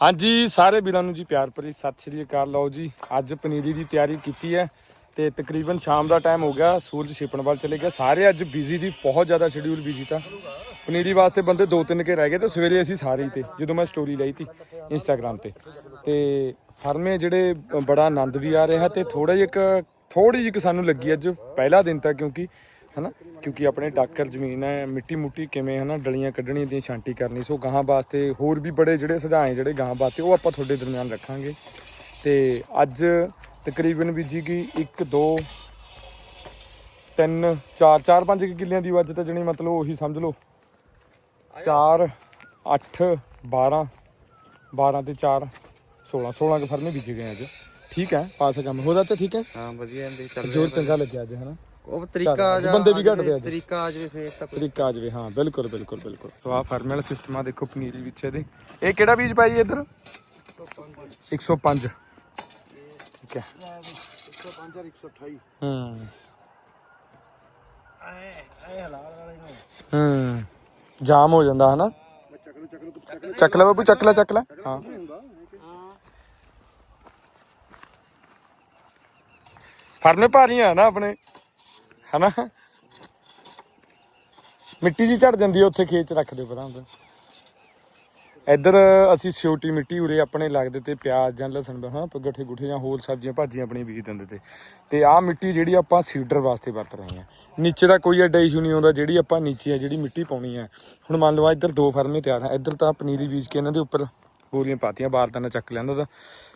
ਹਾਂਜੀ, ਸਾਰੇ ਵੀਰਾਂ ਨੂੰ ਜੀ ਪਿਆਰ ਭਰੀ ਸਤਿ ਸ਼੍ਰੀ ਅਕਾਲ। ਲਓ ਜੀ, ਅੱਜ ਪਨੀਰੀ ਦੀ ਤਿਆਰੀ ਕੀਤੀ ਹੈ ਤੇ ਤਕਰੀਬਨ ਸ਼ਾਮ ਦਾ ਟਾਈਮ ਹੋ ਗਿਆ, ਸੂਰਜ ਛਿਪਣ ਵੱਲ ਚਲੇ ਗਿਆ। ਸਾਰੇ ਅੱਜ ਬਿਜ਼ੀ ਦੀ ਬਹੁਤ ਜ਼ਿਆਦਾ ਸ਼ਡਿਊਲ ਬਿਜ਼ੀ ਤਾਂ। ਪਨੀਰੀ ਵਾਸਤੇ ਬੰਦੇ ਦੋ ਤਿੰਨ ਕੇ ਰਹਿ ਗਏ ਤੇ ਸਵੇਰੇ ਅਸੀਂ ਸਾਰੇ ਹੀ ਤੇ, ਜਦੋਂ ਮੈਂ ਸਟੋਰੀ ਲਈ ਤੀ ਇੰਸਟਾਗ੍ਰam ਤੇ। ਤੇ ਫਰਮੇ ਜਿਹੜੇ ਬੜਾ ਆਨੰਦ ਵੀ ਆ ਰਿਹਾ ਤੇ ਥੋੜਾ ਜਿਹਾ ਇੱਕ ਥੋੜੀ ਜਿਹੀ ਸਾਨੂੰ ਲੱਗੀ ਅੱਜ ਪਹਿਲਾ ਦਿਨ ਤਾਂ ਕਿਉਂਕਿ ਹਨਾ? ਕਿਉਂਕਿ ਆਪਣੇ ਡਾਕਰ ਜ਼ਮੀਨ ਹੈ ਮਿੱਟੀ ਮੁੱਟੀ ਕਿਵੇਂ ਹਨਾ ਡਲੀਆਂ ਕੱਢਣੀਆਂ ਦੀਆਂ ਛਾਂਟੀ ਕਰਨੀ ਸੋ ਗਾਹਾਂ ਵਾਸਤੇ ਹੋਰ ਵੀ ਬੜੇ ਜਿਹੜੇ ਸੁਝਾਅ ਜਿਹੜੇ ਗਾਹਾਂ ਵਾਸਤੇ ਉਹ ਆਪਾਂ ਤੁਹਾਡੇ ਦਰਮਿਆਨ ਰੱਖਾਂਗੇ। ਤੇ ਅੱਜ ਤਕਰੀਬਨ ਬੀਜੀ ਕੀ 1 2 3 4 4 5 ਕਿੱਲਿਆਂ ਦੀ ਵੱਜ ਤਾਂ ਜਣੀ ਮਤਲਬ ਉਹੀ ਸਮਝ ਲਓ। 4 8 12 12 ਤੇ 4 16 16 ਕੇ ਫਰਮੇ ਬੀਜੇ ਗਏ ਅੱਜ। ਠੀਕ ਹੈ ਪਾਸ ਕੰਮ। ਹੋ ਤਾਂ ਠੀਕ ਹੈ? ਹਾਂ ਵਧੀਆ ਹੁੰਦੇ ਚੱਲ ਜੋਰ ਚੰਗਾ ਲੱਗਿਆ ਅੱਜ ਹਨਾ? ਉਹ ਤਰੀਕਾ ਜਾ ਬੰਦੇ ਵੀ ਘੱਟਦੇ। ਤਰੀਕਾ ਆ ਜਾਵੇ ਫੇਰ ਤਾਂ ਤਰੀਕਾ ਆ ਜਾਵੇ ਹਾਂ ਬਿਲਕੁਲ ਬਿਲਕੁਲ ਬਿਲਕੁਲ। ਸੋ ਆ ਫਰਮੇ ਵਾਲਾ ਸਿਸਟਮ ਆ ਦੇਖੋ ਪਨੀਰੀ ਵਿੱਚ ਇਹਦੇ ਇਹ ਕਿਹੜਾ ਬੀਜ ਪਾਈ ਇੱਧਰ? 105 ਠੀਕ ਹੈ। 105 128 ਹੂੰ। ਐ ਐ ਹਲਾਲ ਵਾਲੇ ਨੂੰ ਹੂੰ। ਜਾਮ ਹੋ ਜਾਂਦਾ ਹਨਾ? ਮੈਂ ਚੱਕ ਲੂ ਚੱਕ ਲੂ ਚੱਕ ਲੂ ਚੱਕ ਲੈ। ਬਾਬੂ ਚੱਕ ਲੈ ਚੱਕ ਲੈ ਹਾਂ ਹੁੰਦਾ ਨਾ ਆਪਣੇ। ਹਨਾ? ਮਿੱਟੀ ਜੀ ਝੜ ਜਾਂਦੀ ਹੈ ਉੱਥੇ ਖੇਤ ਚ ਰੱਖ ਦਿਓ ਪਰਾਂ ਤੇ ਇੱਧਰ ਅਸੀਂ ਸਿਓਟੀ ਮਿੱਟੀ ਉਰੇ ਆਪਣੇ ਲੱਗਦੇ ਤੇ ਪਿਆਜ਼ ਜਾਂ ਲਸਣ ਹਾਂ ਗੱਠੇ ਗੁੱਠੇ ਜਾਂ ਹੋਰ ਸਬਜ਼ੀਆਂ, ਭਾਜੀਆਂ ਆਪਣੀ ਬੀਜ ਦਿੰਦੇ ਤੇ। ਤੇ ਆਹ ਮਿੱਟੀ ਜਿਹੜੀ ਆਪਾਂ ਸੀਡਰ ਵਾਸਤੇ ਵਰਤ ਰਹੇ ਹਾਂ। ਨੀਚੇ ਦਾ ਕੋਈ ਐਡਾ ਇਸ਼ੂ ਨਹੀਂ ਆਉਂਦਾ, ਜਿਹੜੀ ਆਪਾਂ ਨੀਚੇ ਆ, ਜਿਹੜੀ ਮਿੱਟੀ ਪਾਉਣੀ ਹੈ ਹੁਣ ਮੰਨ ਲਓ ਇੱਧਰ ਦੋ ਫਰਮੇ ਤਿਆਰ ਹੈ ਇੱਧਰ ਤਾਂ ਪਨੀਰੀ ਬੀਜ ਕੇ ਇਹਨਾਂ ਦੇ ਉੱਪਰ ਗੋਲੀਆਂ ਪਾਤੀਆਂ, ਬਾਹਰ ਤਾਂ ਚੱਕ ਲੈਂਦਾ ਦਾ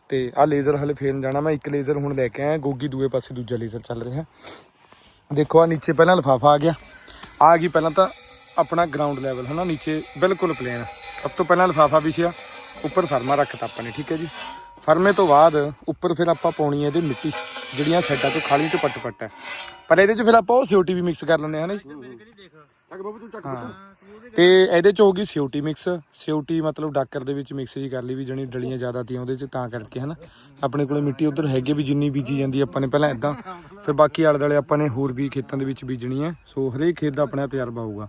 ਤੇ ਆਹ ਲੇਜ਼ਰ ਹਲੇ ਫੇਰਨ ਜਾਣਾ, ਮੈਂ ਇੱਕ ਲੇਜ਼ਰ ਹੁਣ ਲੈ ਕੇ ਆਇਆ, ਗੋਗੀ ਦੂਏ ਪਾਸੇ ਦੂਜਾ ਲੇਜ਼ਰ ਚੱਲ ਰਿਹਾ। ਦੇਖੋ ਆ ਨੀਚੇ ਪਹਿਲਾਂ ਲਿਫਾਫਾ ਆ ਗਿਆ। ਆ ਗਈ ਪਹਿਲਾਂ ਤਾਂ ਆਪਣਾ ਗਰਾਊਂਡ ਲੈਵਲ ਹਨਾ? ਨੀਚੇ ਬਿਲਕੁਲ ਪਲੇਨ ਸਭ ਤੋਂ ਪਹਿਲਾਂ ਲਿਫਾਫਾ ਵਿਛਿਆ ਉੱਪਰ ਫਰਮਾ ਰੱਖਤਾ ਆਪਾਂ ਨੇ ਠੀਕ ਹੈ ਜੀ? ਫਰਮੇ ਤੋਂ ਬਾਅਦ ਉੱਪਰ ਫਿਰ ਆਪਾਂ ਪਾਉਣੀ ਹੈ ਇਹਦੇ ਮਿੱਟੀ ਜਿਹੜੀਆਂ ਸਾਈਡਾਂ ਤੋਂ ਖਾਲੀ ਤੋਂ ਪੱਟ ਪੱਟ ਹੈ। ਪਰ ਇਹਦੇ ਚ ਫਿਰ ਆਪਾਂ ਉਹ ਸਿਓਟੀ ਵੀ ਮਿਕਸ ਕਰ ਲੈਂਦੇ ਹਾਂ ਨਾ ਜੀ? ਚੱਕ ਬਾਬੂ ਤੂੰ ਚੱਕ ਪੁੱਤ। ਤੇ ਇਹਦੇ ਚ ਹੋਗੀ ਸਿਓਟੀ ਮਿਕਸ ਸਿਓਟੀ ਮਤਲਬ ਡਾਕਰ ਦੇ ਵਿੱਚ ਮਿਕਸ ਜੀ ਕਰ ਲਈ ਵੀ ਜਣੀ ਡਲੀਆਂ ਜ਼ਿਆਦਾ ਤੀਆਂ ਉਹਦੇ ਚ ਤਾਂ ਕਰਕੇ ਹਨਾ? ਆਪਣੇ ਕੋਲੇ ਮਿੱਟੀ ਉਧਰ ਹੈਗੇ ਵੀ ਜਿੰਨੀ ਬੀਜੀ ਜਾਂਦੀ ਆਪਾਂ ਨੇ ਪਹਿਲਾਂ ਇਦਾਂ ਫਿਰ ਬਾਕੀ ਆਲੇ ਦੁਆਲੇ ਆਪਾਂ ਨੇ ਹੋਰ ਵੀ ਖੇਤਾਂ ਦੇ ਵਿੱਚ ਬੀਜਣੀ ਹੈ। ਸੋ ਹਰੇਕ ਖੇਤ ਦਾ ਆਪਣਾ ਤਜਰਬਾ ਹੋਊਗਾ।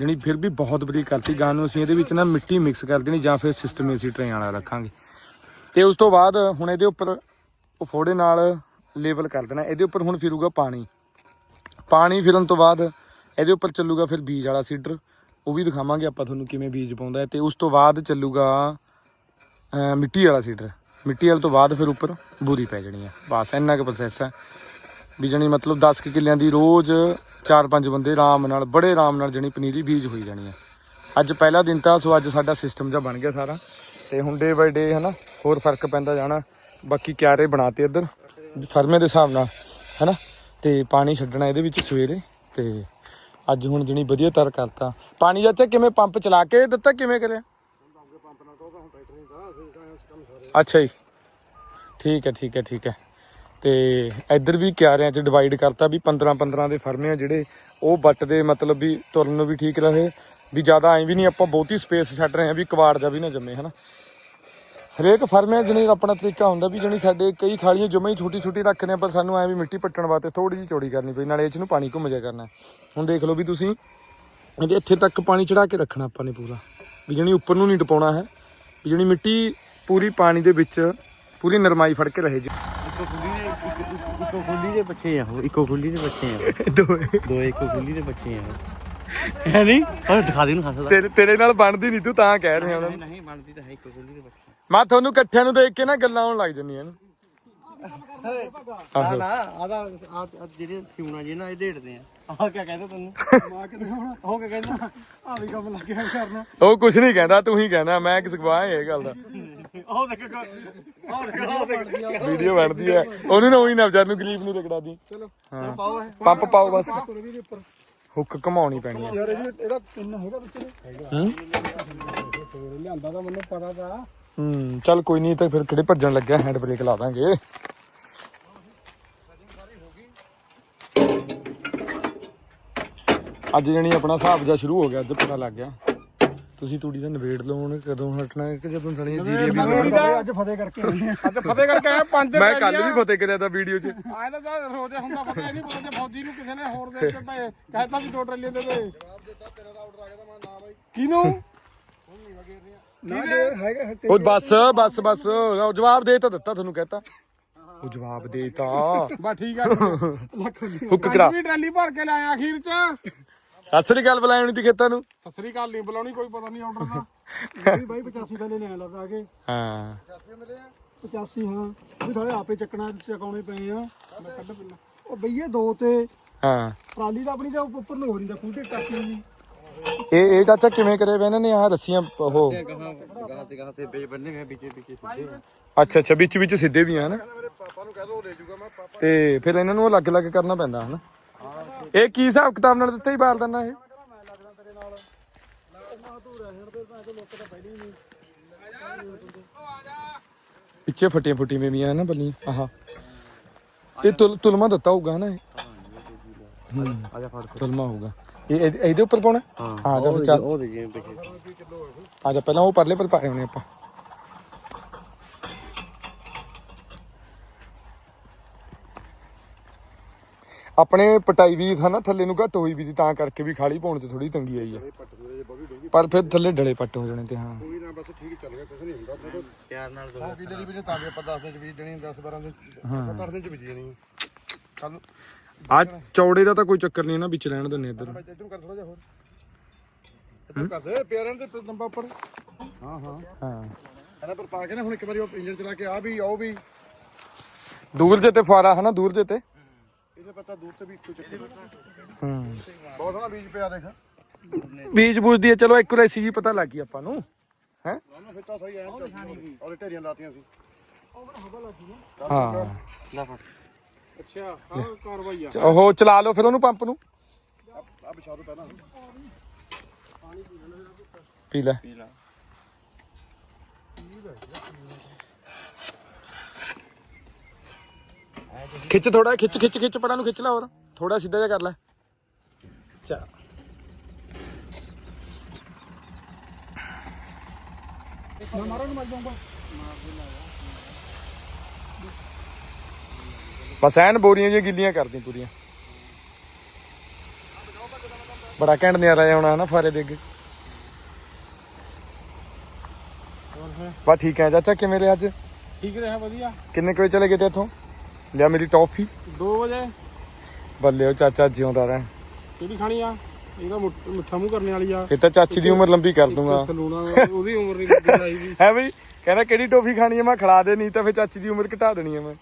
ਜਣੀ ਫਿਰ ਵੀ ਬਹੁਤ ਬਰੀਕ ਕਰਤੀ ਗਾਂ ਨੂੰ। ਅਸੀਂ ਇਹਦੇ ਵਿੱਚ ਨਾ ਮਿੱਟੀ ਮਿਕਸ ਕਰ ਦੇਣੀ ਜਾਂ ਫਿਰ ਸਿਸਟਮ ਅਸੀਂ ਟਰੇ ਵਾਲਾ ਰੱਖਾਂਗੇ। ਤੇ ਉਸ ਤੋਂ ਬਾਅਦ ਹੁਣ ਇਹਦੇ ਉੱਪਰ ਉਹ ਫੋੜੇ ਨਾਲ ਲੇਵਲ ਕਰ ਦੇਣਾ। ਇਹਦੇ ਉੱਪਰ ਹੁਣ ਫਿਰੂਗਾ ਪਾਣੀ। ਪਾਣੀ ਫਿਰਨ ਤੋਂ ਬਾਅਦ ਇਹਦੇ ਉੱਪਰ ਚੱਲੂਗਾ ਫਿਰ ਬੀਜ ਵਾਲਾ ਸੀਡਰ। ਉਹ ਵੀ ਦਿਖਾਵਾਂਗੇ ਆਪਾਂ ਤੁਹਾਨੂੰ ਕਿਵੇਂ ਬੀਜ ਪਾਉਂਦਾ ਹੈ। ਤੇ ਉਸ ਤੋਂ ਬਾਅਦ ਚੱਲੂਗਾ ਮਿੱਟੀ ਵਾਲਾ ਸੀਡਰ। ਮਿੱਟੀ ਵਾਲੇ ਤੋਂ ਬਾਅਦ ਫਿਰ ਉੱਪਰ ਬੂਰੀ ਪੈ ਜਾਣੀ ਹੈ। ਬਸ ਇੰਨਾ ਕੁ ਪ੍ਰੋਸੈਸ ਹੈ। ਬੀਜਣੀ ਮਤਲਬ 10 ਕੁ ਕਿੱਲਿਆਂ ਦੀ ਰੋਜ਼ 4-5 ਬੰਦੇ ਆਰਾਮ ਨਾਲ, ਬੜੇ ਆਰਾਮ ਨਾਲ ਜਣੀ ਪਨੀਰੀ ਬੀਜ ਹੋਈ ਜਾਣੀ ਹੈ ਅੱਜ ਪਹਿਲਾ ਦਿਨ ਤਾਂ ਸੋ ਅੱਜ ਸਾਡਾ ਸਿਸਟਮ ਜਿਹਾ ਬਣ ਗਿਆ ਸਾਰਾ। ਤੇ ਹੁਣ ਡੇ ਬਾਈ ਡੇ ਹਨਾ, ਹੋਰ ਫ਼ਰਕ ਪੈਂਦਾ ਜਾਣਾ। ਬਾਕੀ ਕਿਆਰੇ ਬਣਾਤੇ ਇੱਧਰ ਫਰਮੇ ਦੇ ਹਿਸਾਬ ਨਾਲ, ਹਨਾ। ਤੇ ਪਾਣੀ ਛੱਡਣਾ ਇਹਦੇ ਵਿੱਚ ਸਵੇਰੇ, ਤੇ ਅੱਜ ਹੁਣ ਜਣੀ ਵਧੀਆ ਤਰ ਕਰਤਾ। ਪਾਣੀ ਚਾਚਾ ਕਿਵੇਂ ਪੰਪ ਚਲਾ ਕੇ ਦਿੱਤਾ, ਕਿਵੇਂ ਕਰਿਆ? ਅੱਛਾ ਜੀ। ਠੀਕ ਹੈ ਠੀਕ ਹੈ ਠੀਕ ਹੈ। ਤੇ ਇੱਧਰ ਵੀ ਕਿਆਰਿਆਂ 'ਚ ਡਿਵਾਈਡ ਕਰਤਾ ਵੀ 15 15 ਦੇ ਫਰਮੇ ਆ ਜਿਹੜੇ, ਉਹ ਬੱਟ ਦੇ ਮਤਲਬ ਵੀ ਤੁਰਨ ਨੂੰ ਵੀ ਠੀਕ ਰਹੇ, ਵੀ ਜ਼ਿਆਦਾ ਐਂ ਵੀ ਨਹੀਂ ਆਪਾਂ ਬਹੁਤੀ ਸਪੇਸ ਛੱਡ ਰਹੇ ਆ ਵੀ ਕਵਾੜ ਜਾ ਵੀ ਨਾ ਜੰਮੇ, ਹਨਾ। ਹਰੇਕ ਫਰਮੇ ਜਣੀ ਆਪਣਾ ਤਰੀਕਾ ਹੁੰਦਾ ਵੀ ਜਣੀ ਸਾਡੇ ਕਈ ਖਾਲੀਆਂ ਜਮੇ ਹੀ ਛੋਟੀ ਛੋਟੀ ਰੱਖਦੇ ਆ, ਪਰ ਸਾਨੂੰ ਐ ਵੀ ਮਿੱਟੀ ਪੱਟਣ ਵਾਸਤੇ ਥੋੜੀ ਜਿਹੀ ਚੌੜੀ ਕਰਨੀ ਪਈ, ਨਾਲੇ ਇਹ 'ਚ ਨੂੰ ਪਾਣੀ ਘੁੰਮ ਜਾ ਕਰਨਾ। ਹੁਣ ਦੇਖ ਲਓ ਵੀ ਤੁਸੀਂ ਇੱਥੇ ਤੱਕ ਪਾਣੀ ਚੜਾ ਕੇ ਰੱਖਣਾ ਆਪਾਂ ਨੇ ਪੂਰਾ, ਵੀ ਜਣੀ ਉੱਪਰ ਨੂੰ ਨਹੀਂ ਟਪਾਉਣਾ ਹੈ, ਵੀ ਜਣੀ ਮਿੱਟੀ ਪੂਰੀ ਪਾਣੀ ਦੇ ਵਿੱਚ ਪੂਰੀ ਨਰਮਾਈ ਫੜ ਕੇ ਰਹੇ ਜੀ। ਇੱਕੋ ਖੁੱਲੀ ਦੇ ਇੱਕ- ਇੱਕ- ਇੱਕੋ ਖੁੱਲੀ ਦੇ ਬੱਚੇ ਆ ਉਹ ਇੱਕੋ ਖੁੱਲੀ ਦੇ ਬੱਚੇ ਆ ਦੋਏ। ਦੋ ਇੱਕੋ ਖੁੱਲੀ ਦੇ ਬੱਚੇ ਆ ਹੈ ਨਹੀਂ? ਉਹ ਦਿਖਾ ਦੇ ਨੂੰ ਹੱਸਦਾ ਤੇਰੇ ਤੇਰੇ ਨਾਲ ਬਣਦੀ ਨਹੀਂ ਤੂੰ ਤਾਂ ਕਹਿ ਰਿਹਾ ਉਹਨਾਂ ਨੂੰ ਨਹੀਂ ਬਣਦੀ ਤਾਂ ਹੈ ਇੱਕੋ ਖੁੱਲੀ ਦੇ ਬੱਚੇ ਮੈਂ ਤੁਹਾਨੂੰ ਇਕੱਠਿਆਂ ਨੂੰ ਦੇਖ ਕੇ ਨਾ ਗੱਲਾਂ ਆਉਣ ਲੱਗ ਜੰਨੀਆਂ ਨੇ। ਨਾ ਨਾ ਆਦਾ ਆ ਜਿਹੜੇ ਸਿਉਣਾ ਜੇ ਨਾ ਇਹ ਢੇੜਦੇ ਆ। ਆਹ ਕੀ ਕਹਿੰਦਾ ਤੈਨੂੰ? ਮਾ ਕਿਤੇ ਹੁਣ ਉਹ ਕੀ ਕਹਿੰਦਾ? ਆ ਵੀ ਕੰਮ ਲੱਗਿਆ ਕਰਨਾ। ਉਹ ਕੁਝ ਨਹੀਂ ਕਹਿੰਦਾ ਤੂੰ ਹੀ ਕਹਿੰਦਾ ਮੈਂ ਕਿਸ ਗਵਾਹ ਇਹ ਗੱਲ ਦਾ। ਉਹ ਦੇਖ ਉਹ ਦੇਖ ਉਹ ਦੇਖ। ਵੀਡੀਓ ਬਣਦੀ ਹੈ। ਉਹਨੂੰ ਨਾ ਉਹੀ ਨਾ ਗਲੀਬ ਨੂੰ ਤਕੜਾ ਦੀ। ਚਲੋ ਪਾਓ ਪੰਪ ਪਾਓ ਬਸ। ਹੁੱਕ ਘਮਾਉਣੀ ਪੈਣੀ ਹੈ। ਯਾਰ ਇਹਦੀ ਇਹਦਾ ਪਿੰਨ ਹੈਗਾ ਵਿੱਚ ਹੂੰ? ਲਿਆਂਦਾ ਤਾਂ ਮੈਨੂੰ ਪਤਾ ਤਾਂ। ਹੂੰ ਚੱਲ ਕੋਈ ਨਹੀਂ ਤਾਂ ਫਿਰ ਕਿਹੜੇ ਭੱਜਣ ਲੱਗਿਆ ਹੈਂਡ ਬ੍ਰੇਕ ਲਾ ਦਾਂਗੇ। ਅੱਜ ਜਣੀ ਆਪਣਾ ਹਿਸਾਬ ਜਿਹਾ ਸ਼ੁਰੂ ਹੋ ਗਿਆ ਅੱਜ ਪਤਾ ਲੱਗ ਗਿਆ। ਤੁਸੀਂ ਤੂੜੀ ਦਾ ਨਵੇੜ ਲਓ ਹੁਣ ਕਦੋਂ ਹਟਣਾ ਹੈ ਕਿ ਜਦੋਂ ਸਣੀ ਜੀਰੇ ਵੀ ਅੱਜ ਫਤਿਹ ਕਰਕੇ ਆਏ ਆ ਅੱਜ ਫਤਿਹ ਕਰਕੇ ਆਏ ਪੰਜ ਮੈਂ ਕੱਲ ਵੀ ਫਤਿਹ ਕਰਿਆ ਤਾਂ ਵੀਡੀਓ 'ਚ। ਆਏ ਤਾਂ ਤਾਂ ਰੋਜ਼ੇ ਹੁੰਦਾ ਪਤਾ ਨਹੀਂ ਪਤਾ ਜੇ ਫੌਜੀ ਨੂੰ ਕਿਸੇ ਨੇ ਹੋਰ ਦੇ ਦਿੱਤੇ ਪਏ ਕਹਿਤਾ ਵੀ ਦੋ ਟਰੇਲੀਆਂ ਦੇ ਦੇ। ਕਿਹਨੂੰ? ਨਾ ਜੇ ਹੈਗਾ ਉਹ ਬਸ ਬਸ ਬਸ। ਉਹ ਜਵਾਬ ਦੇ ਤਾਂ ਦਿੱਤਾ ਤੁਹਾਨੂੰ ਕਹਤਾ। ਉਹ ਜਵਾਬ ਦੇਤਾ ਬਸ ਠੀਕ ਆ। ਹੁੱਕ ਕਰਾ। ਵੀ ਟਰਾਲੀ ਭਰ ਕੇ ਲਾਇਆ ਅਖੀਰ ਚ। ਸਤਿ ਸ੍ਰੀ ਅਕਾਲ ਬੁਲਾਉਣੀ ਤੀ ਖੇਤਾਂ ਨੂੰ? ਸਤਿ ਸ੍ਰੀ ਅਕਾਲ ਨਹੀਂ ਬੁਲਾਉਣੀ ਕੋਈ ਪਤਾ ਨਹੀਂ ਆਰਡਰ ਦਾ। ਬਾਈ 85 ਥੱਲੇ ਨਹੀਂ ਆ ਲੱਗਦਾ ਕਿ। ਹਾਂ। 85 ਮਿਲੇ ਆ 85 ਹਾਂ। ਵੀ ਸਾਲੇ ਆਪੇ ਚੱਕਣਾ ਚਕਾਉਣੇ ਪਏ ਆ। ਮੈਂ ਕੱਢ ਪਿੰਨਾ ਉਹ ਬਈਏ ਦੋ ਤੇ। ਹਾਂ। ਟਰਾਲੀ ਦਾ ਆਪਣੀ ਦਾ ਉੱਪਰ ਲੋਹਰੀ ਦਾ ਖੂਟੇ ਟਾਕੀ ਜੀ ਇਹ ਇਹ ਚਾਚਾ ਕਿਵੇਂ ਕਰੇ ਵੇ ਨੇ ਆਹ ਰੱਸੀਆਂ ਉਹ? ਗਾਹਾਂ ਤੇ ਗਾਹਾਂ ਤੇ ਬੇਜ ਬੰਨੇ ਵੇ ਵਿੱਚੇ ਵਿੱਚੇ ਅੱਛਾ ਅੱਛਾ ਵਿੱਚ ਵਿੱਚ ਸਿੱਧੇ ਵੀ ਆ ਤੇ ਫਿਰ ਇਹਨਾਂ ਨੂੰ ਅਲੱਗ-ਅਲੱਗ ਕਰਨਾ ਪੈਂਦਾ ਹਨਾ? ਇਹ ਕੀ ਹਿਸਾਬ ਕਿਤਾਬ ਨਾਲ ਦਿੱਤਾ ਹੀ ਬਾਲ ਦਿੰਦਾ ਇਹ? ਪਿੱਛੇ ਫਟੀਆਂ ਫੁੱਟੀਆਂ ਵੀ ਆ ਨਾ ਬੱਲੀ ਆਹਾ। ਇਹ ਤੁਲ ਤੁਲਮਾ ਦਿੱਤਾ ਹੋਊਗਾ ਨਾ ਤੁਲਮਾ ਹੋਊਗਾ। ਇਹ ਇਹਦੇ ਉੱਪਰ ਪਾਉਣਾ? ਹਾਂ ਜਾ ਉਹ ਦੇ ਆ ਜਾ ਪਹਿਲਾਂ ਉਹ ਪਰਲੇ ਪਰ ਪਾਏ ਹੋਣੇ ਆਪਾਂ। ਆਪਣੇ ਪਟਾਈ ਵੀ ਥਾ ਨਾ ਥੱਲੇ ਨੂੰ ਘੱਟ ਹੋਈ ਵੀ ਸੀ ਤਾਂ ਕਰਕੇ ਵੀ ਖਾਲੀ ਪਾਉਣ 'ਚ ਥੋੜੀ ਤੰਗੀ ਆਈ ਹੈ ਪਰ ਫਿਰ ਥੱਲੇ ਡਲੇ ਪੱਟ ਹੋ ਜਾਣੇ ਤੇ ਹਾਂ। ਆ ਚੌੜੇ ਦਾ ਤਾਂ ਕੋਈ ਚੱਕਰ ਨਹੀਂ ਨਾ ਵਿੱਚ ਰਹਿਣ ਦਿੰਦੇ ਇੱਧਰ। ਇੱਧਰ ਨੂੰ ਕਰ ਥੋੜਾ ਜਿਹਾ ਹੋਰ। ਇੱਧਰ ਕਰ ਦੇ ਪਿਆਰਿਆਂ ਦੇ ਲੰਬਾ ਉੱਪਰ। ਹਾਂ ਹਾਂ। ਹਾਂ। ਇਹਨਾਂ ਪਰ ਪਾ ਕੇ ਨਾ ਹੁਣ ਇੱਕ ਵਾਰੀ ਉਹ ਇੰਜਨ ਚਲਾ ਕੇ ਆ ਵੀ ਆਓ ਵੀ। ਦੂਰ ਜੇ ਤੇ ਫੁਆਰਾ ਦੂਰ ਜੇ ਤੇ। ਇਹਦੇ ਪਤਾ ਦੂਰ ਤੇ ਵੀ ਇੱਕੋ ਚੱਕਰ ਹੂੰ। ਬਹੁਤ ਸੋਹਣਾ ਬੀਜ ਪਿਆ ਦੇਖ। ਬੀਜ ਬੂਜ ਦੀ ਹੈ, ਚਲੋ ਐਕੂਰੇਸੀ ਜੀ ਪਤਾ ਲੱਗ ਗਈ ਆਪਾਂ ਨੂੰ ਹੈ? ਉਹਨੂੰ ਫਿਰ ਤਾਂ ਸਹੀ ਐਂ ਚੱਲਦੀ ਔਰ ਢੇਰੀਆਂ ਲਾਤੀਆਂ ਸੀ। ਹਾਂ। ਅੱਛਾ ਹਾਂ ਕਾਰਵਾਈ ਆ। ਚ- ਉਹ ਚਲਾ ਲਓ ਫਿਰ ਉਹਨੂੰ ਪੰਪ ਨੂੰ। ਆ ਵਿਛਾ ਦੋ ਪਹਿਲਾਂ। ਪੀ ਲੈ। ਖਿੱਚ ਥੋੜਾ ਖਿੱਚ ਖਿੱਚ ਖਿੱਚ ਪਰਾਂ ਨੂੰ ਖਿੱਚ ਲੈ ਹੋਰ। ਥੋੜਾ ਸਿੱਧਾ ਜਿਹਾ ਕਰ ਲੈ। ਚਾ। ਮੈਂ ਮਾਰਾਂ ਨੂੰ ਮਰ ਜਾਊਂਗਾ ਬਸ ਐਨ ਬੋਰੀਆਂ ਜਿਹੀਆਂ ਗਿੱਲੀਆਂ ਕਰਦੀ ਪੂਰੀਆਂ। ਬੜਾ ਘੈਂਟ ਨਿਆਰਾ ਜਿਹਾ ਆਉਣਾ ਨਾ ਫਾਰੇ ਦੇ ਅੱਗੇ। ਬਸ ਠੀਕ ਹੈ ਚਾਚਾ ਕਿਵੇਂ ਰਿਹਾ ਅੱਜ? ਠੀਕ ਰਿਹਾ ਵਧੀਆ। ਕਿੰਨੇ ਕੁ ਵਜੇ ਚਲੇ ਗਏ ਤੇ ਇੱਥੋਂ? ਲਿਆ ਮੇਰੀ ਟੌਫੀ। 2 ਵਜੇ। ਬੱਲੇ ਉਹ ਚਾਚਾ ਜਿਉਂਦਾ ਰਹਿ ਕਿਹੜੀ ਖਾਣੀ ਆ? ਇਹਦਾ ਮੁੱਠ- ਮਿੱਠਾ ਮੂੰਹ ਕਰਨੇ ਵਾਲੀ ਆ। ਇਹ ਤਾਂ ਚਾਚੀ ਦੀ ਉਮਰ ਲੰਬੀ ਕਰ ਦੂੰਗਾ। ਸਲੂਣਾ ਉਹਦੀ ਉਮਰ ਨਹੀਂ ਚਾਹੀਦੀ ਹੈ ਬਈ ਕਹਿੰਦਾ ਕਿਹੜੀ ਟੋਫੀ ਖਾਣੀ ਹੈ ਮੈਂ ਖਿਲਾ ਦੇ ਨਹੀਂ ਤਾਂ ਫਿਰ ਚਾਚੀ ਦੀ ਉਮਰ ਘਟਾ ਦੇਣੀ ਹੈ ਮੈਂ।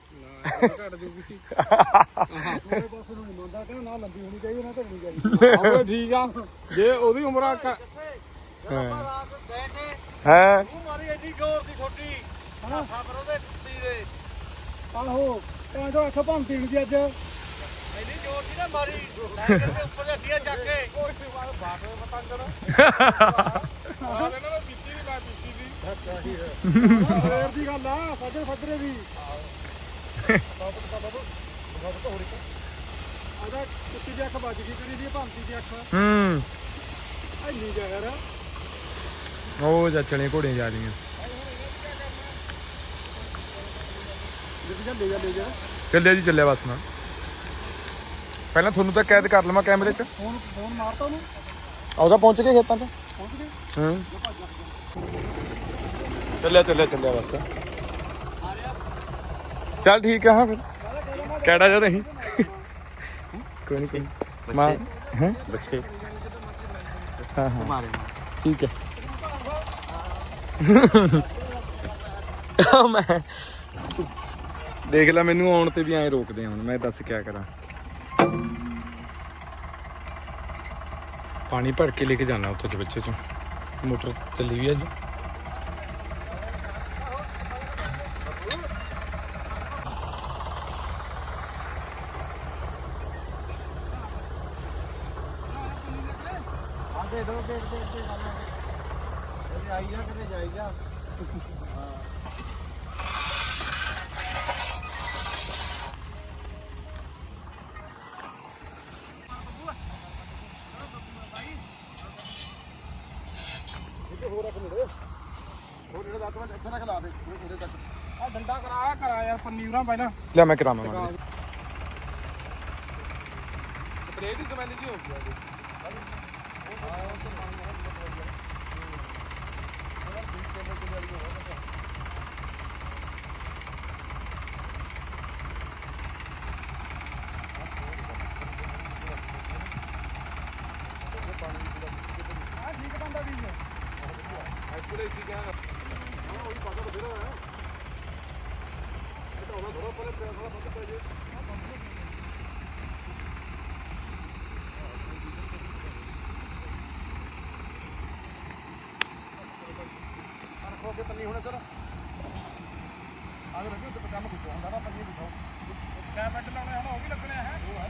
ਘਟ ਜੂਗੀ ਮੇਰੇ ਪਾਸੇ ਨੂੰ ਨਹੀਂ ਮੰਨਦਾ ਕਹਿੰਦਾ ਨਾ ਲੰਬੀ ਹੋਣੀ ਚਾਹੀਦੀ ਨਾ ਘਟਣੀ ਚਾਹੀਦੀ ਆਵੇ ਠੀਕ ਆ। ਜੇ ਉਹਦੀ ਉਮਰ ਆ ਕ- ਹੈ। ਮਾਰੀ ਐਡੀ ਜ਼ੋਰ ਦੀ ਛੋਟੀ ਹਨਾ? ਖਬਰ ਉਹਦੇ ਟੁੱਟੀ ਦੇ ਆਹੋ ਐਂ ਤਾਂ ਅੱਖ ਭੰਨ ਤੀਣ ਦੀ ਅੱਜ। ਐਡੀ ਜ਼ੋਰ ਦੀ ਨਾ ਮਾਰੀ। ਸਾਈਕਲ ਦੇ ਉੱਪਰ ਦੇ ਅੱਡੀਆਂ ਚੱਕ ਕੇ। ਆਹ ਇਹਨਾਂ ਨੇ ਬੀਤੀ ਦੀ ਬਾਤ ਬੀਤੀ ਦੀ ਸਵੇਰ ਦੀ ਗੱਲ ਆ ਸਾਜੇ ਫੱਦਰੇ ਦੀ। ਆਦਾ ਕੁੱਤੀ ਦੀ ਅੱਖ ਵੱਜ ਗਈ ਕਿਹੜੀ ਦੀ ਭੰਤੀ ਦੀ ਅੱਖ। ਹੂੰ। ਐਨੀ ਜਾ ਯਾਰ ਉਹ ਜਾ ਰਹੀਆਂ ਜਿੱਦ ਜਾ ਲੈ ਜਾ ਲੈ ਜਾ ਚੱਲਿਆ ਜੀ ਚੱਲਿਆ ਬਸ ਮੈਂ। ਪਹਿਲਾਂ ਤੁਹਾਨੂੰ ਤਾਂ ਕੈਦ ਕਰ ਲਵਾਂ ਕੈਮਰੇ 'ਚ ਫੋਨ ਫੋਨ ਮਾਰਤਾ ਉਹਨੂੰ? ਆਉਦਾ ਪਹੁੰਚ ਗਏ ਖੇਤਾਂ 'ਚ ਪਹੁੰਚ ਗਏ। ਹੂੰ। ਚੱਲਿਆ ਚੱਲਿਆ ਚੱਲਿਆ ਬਸ। ਚੱਲ ਠੀਕ ਆ ਹਾਂ ਫਿਰ। ਕਿਹੜਾ ਜਾ ਰਹੀ। ਕੋਈ ਨਹੀਂ ਕੋਈ ਨੀ। ਮਾਂ ਹੈ? ਬੱਚੇ। ਹਾਂ ਹਾਂ। ਮਾਰੇ ਠੀਕ ਹੈ। ਮੈਂ ਦੇਖ ਲੈ ਮੈਨੂੰ ਆਉਣ ਤੇ ਵੀ ਐਂ ਰੋਕਦੇ ਹੁਣ, ਮੈਂ ਦੱਸ ਕਿਆ ਕਰਾਂ। ਪਾਣੀ ਭਰ ਕੇ ਲੈ ਕੇ ਜਾਣਾ ਉੱਥੇ ਬੱਚੇ ਚ। ਮੋਟਰ ਚੱਲੀ ਵੀ ਅੱਜ ਦੇ ਦੋ ਦੇ ਦੇ ਦੇ ਆਈ ਜਾ ਕਿਤੇ ਜਾਈ ਜਾ ਹੋਰ ਜਿਹੜਾ ਮੈਂ ਇੱਥੇ ਰੱਖ ਲਾ ਦੇ ਉਹਦੇ ਤੱਕ। ਆ ਡੰਡਾ ਕਰਾ ਕਰਾ ਯਾਰ ਪਨੀਰਾਂ ਪਹਿਲਾਂ। ਲੈ ਮੈਂ ਕਰਾਵਾਂ ਮਾੜੀ ਸਪਰੇਅ ਦੀ ਸਮੈਲ ਜੀ ਹੋ ਗਈ ਰੱਖੋ ਕੇ ਪੰਨੀ ਸਰ। ਆਹ ਰੱਖੋ ਤੇ ਪਜਾਮਾ ਕੁਝ ਹੁੰਦਾ ਨਾ ਪੰਨੀ ਦਿਖਾਓ ਕੈਮਰਾ ਲਾਉਣੇ ਹੁਣ ਉਹ ਵੀ